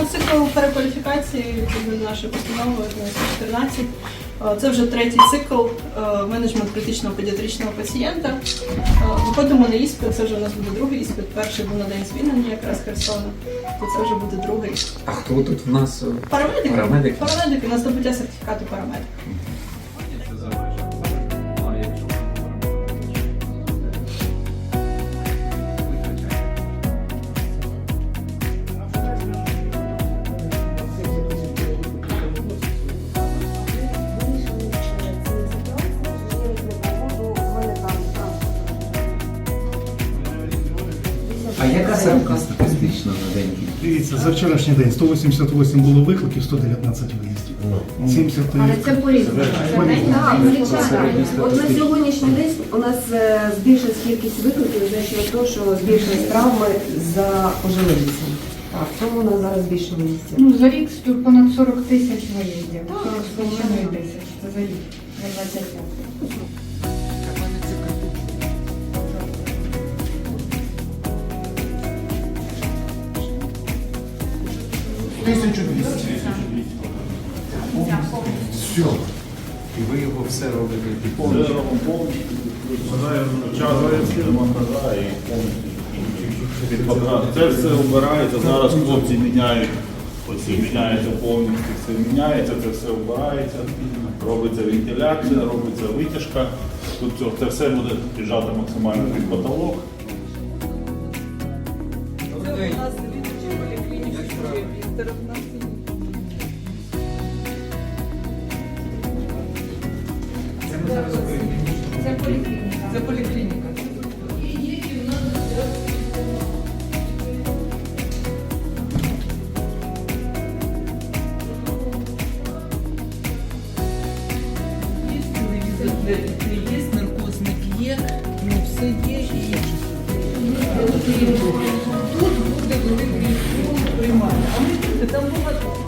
Завершуємо цикл перекваліфікації відповідно нашої постанови 1114. Е, Це вже третій цикл е, менеджмент критичного педіатричного пацієнта. Е, Виходимо на іспит, це вже у нас буде другий іспит. Перший був на день звільнення якраз Херсона, то це вже буде другий. А хто тут в нас? Парамедики. Парамедики, Парамедики. У нас добуття сертифікату парамедика. А яка саме статистична на день? Дивіться, за вчорашній день 188 було викликів, 119 виїздів. 70 Але це по-різному. Це звичайно. От на сьогоднішній день у нас е, збільшилась кількість викликів за счет того, що збільшились травми за ожеледицем. Так, тому у нас зараз більше виїздів. Ну, за рік понад 40 тисяч виїздів. 40 з половиною тисяч. Це за рік. За 25. І ви його все робите Повністю. Це все вбирається. Зараз хлопці міняють. Оці міняється повністю, все міняється, це все вбирається, робиться вентиляція, робиться витяжка. Тут цього- це все буде піджато максимально під потолок. Віктор. У нас Це поліклініка. Це поліклініка. Телевізор є, наркозник є, ну все є і тут 너무 가지고.